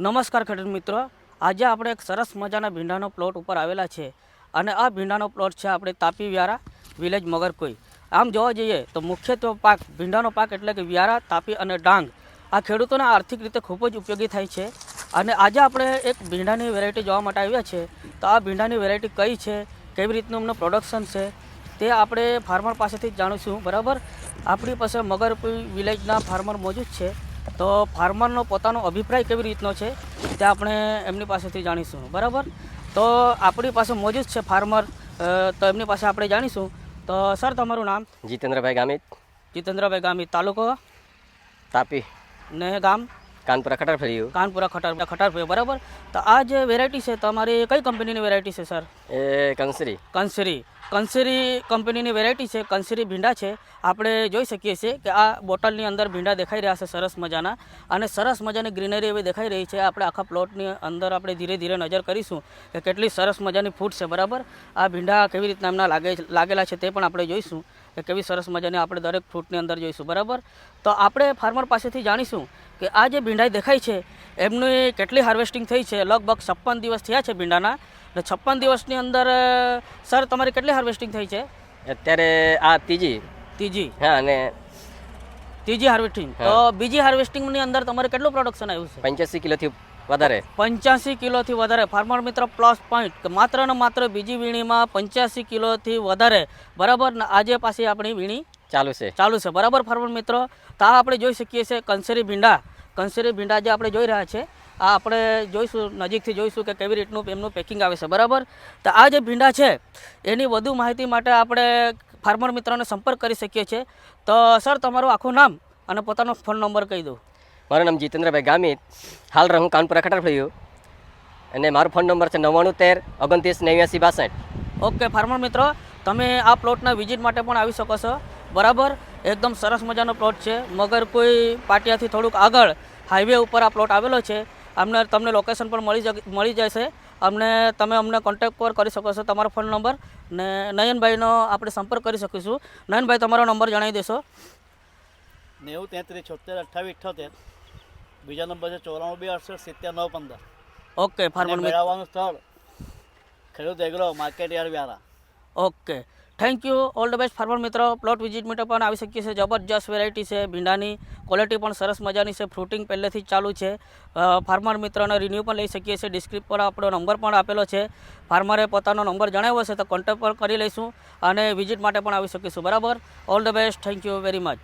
નમસ્કાર ખેડૂત મિત્રો. આજે આપણે એક સરસ મજાના ભીંડાનો પ્લોટ ઉપર આવેલા છે અને આ ભીંડાનો પ્લોટ છે આપણે તાપી વ્યારા વિલેજ મગરકોઈ. આમ જોવા જઈએ તો મુખ્યત્વે પાક, ભીંડાનો પાક એટલે કે વ્યારા, તાપી અને ડાંગ આ ખેડૂતોને આર્થિક રીતે ખૂબ જ ઉપયોગી થાય છે અને આજે આપણે એક ભીંડાની વેરાયટી જોવા માટે આવ્યા છે. તો આ ભીંડાની વેરાયટી કઈ છે, કેવી રીતનું એમનું પ્રોડક્શન છે, તે આપણે ફાર્મર પાસેથી જ જાણીશું બરાબર? આપણી પાસે મગરપુર વિલેજના ફાર્મર મોજૂદ છે. તો ફાર્મરનો પોતાનો અભિપ્રાય કેવી રીતનો છે તે આપણે એમની પાસેથી જાણીશું બરાબર? તો આપણી પાસે મોજૂદ છે ફાર્મર તો એમની પાસે આપણે જાણીશું. તો સર તમારું નામ? જીતેન્દ્રભાઈ ગામિત. જીતેન્દ્રભાઈ ગામિત તાલુકો? તાપી. ને ગામ? કાનપુરા ખટાર ફર્યું કાનપુરા ખટાર ખટાર બરાબર? તો આ જે વેરાયટી છે તમારી કઈ કંપનીની વેરાયટી છે સર એ કંસરી. કંસરી. કંસરી કંપનીની વેરાયટી છે કંસરી ભીંડા છે. આપણે જોઈ શકીએ છીએ કે આ બોટલની અંદર ભીંડા દેખાઈ રહ્યા છે સરસ મજાના. અને સરસ મજાની ગ્રીનરી એવી દેખાઈ રહી છે. આપણે આખા પ્લોટની અંદર આપણે ધીરે ધીરે નજર કરીશું કે કેટલી સરસ મજાની ફૂટ છે બરાબર? આ ભીંડા કેવી રીતના એમના લાગે લાગેલા છે તે પણ આપણે જોઈશું કે કેવી સરસ મજાની આપણે દરેક ફ્રૂટની અંદર જોઈશું બરાબર? તો આપણે ફાર્મર પાસેથી જાણીશું કે આ જે ભીંડાઈ દેખાય છે એમની કેટલી હાર્વેસ્ટિંગ થઈ છે? લગભગ છપ્પન દિવસ થયા છે ભીંડાના. એટલે છપ્પન દિવસની અંદર સર તમારી કેટલી હાર્વેસ્ટિંગ થઈ છે? અત્યારે આ ત્રીજી. ત્રીજી. હા અને ત્રીજી હાર્વેસ્ટિંગ તો બીજી હાર્વેસ્ટિંગની અંદર તમારે કેટલું પ્રોડક્શન આવ્યું છે? પંચ્યાસી કિલોથી વધારે. પંચ્યાસી કિલોથી વધારે. ફાર્મર મિત્ર પ્લસ પોઈન્ટ માત્ર ને માત્ર બીજી વીણીમાં પંચ્યાસી કિલોથી વધારે. બરાબર? ને આજે પાછી આપણી વીણી ચાલુ છે. ચાલુ છે. બરાબર ફાર્મર મિત્રો? તો આ આપણે જોઈ શકીએ છીએ કંસરી ભીંડા. કંસરી ભીંડા જે આપણે જોઈ રહ્યા છે આ આપણે જોઈશું નજીકથી જોઈશું કે કેવી રીતનું એમનું પેકિંગ આવે છે. બરાબર? તો આ જે ભીંડા છે એની વધુ માહિતી માટે આપણે ફાર્મર મિત્રોને સંપર્ક કરી શકીએ છીએ. તો સર તમારું આખું નામ અને પોતાનો ફોન નંબર કહી દો. મારું નામ જીતેન્દ્રભાઈ ગામિત. હાલ રહું કાનપુરા ખટાર ફર્યું અને મારો ફોન નંબર છે નવ્વાણું તેર ઓગણત્રીસ નેવ્યાસી બાસઠ. ઓકે ફાર્મર મિત્રો તમે આ પ્લોટના વિઝિટ માટે પણ આવી શકો છો. બરાબર? એકદમ સરસ મજાનો પ્લોટ છે. મગર કોઈ પાટિયાથી થોડુંક આગળ હાઈવે ઉપર આ પ્લોટ આવેલો છે. અમને તમને લોકેશન પણ મળી મળી જશે. અમને તમે અમને કોન્ટેક પર કરી શકો છો તમારો ફોન નંબર ને નયનભાઈનો આપણે સંપર્ક કરી શકીશું. નયનભાઈ તમારો નંબર જણાવી દેશો. નેવું તેત્રીસ છોતેર અઠ્ઠાવીસ અઠ્ઠોતેર બીજા નંબર છે ચોરાણું બે અડસઠ સિત્તેર નવ પંદર. ઓકે ફાર્મર મેળવવાનું સ્થળ ખેડૂત એગ્રો માર્કેટ યાર Vyara. Okay. Thank you all the best farmer મિત્રો. પ્લોટ વિઝિટ માટે પણ આવી શકીએ છીએ જબરજસ્ત વેરાયટી છે, ભીંડાની ક્વોલિટી પણ સરસ મજાની છે. ફ્રૂટિંગ પહેલેથી ચાલુ છે. ફાર્મર મિત્રોને રિન્યૂ પણ લઈ શકીએ છીએ. ડિસ્ક્રિપ પર આપણો નંબર પણ આપેલો છે. ફાર્મરે પોતાનો નંબર જણાવ્યો છે, તો કોન્ટેક્ટ પણ કરી લઈશું અને વિઝિટ માટે પણ આવી શકીશું. બરાબર? All the best thank you very much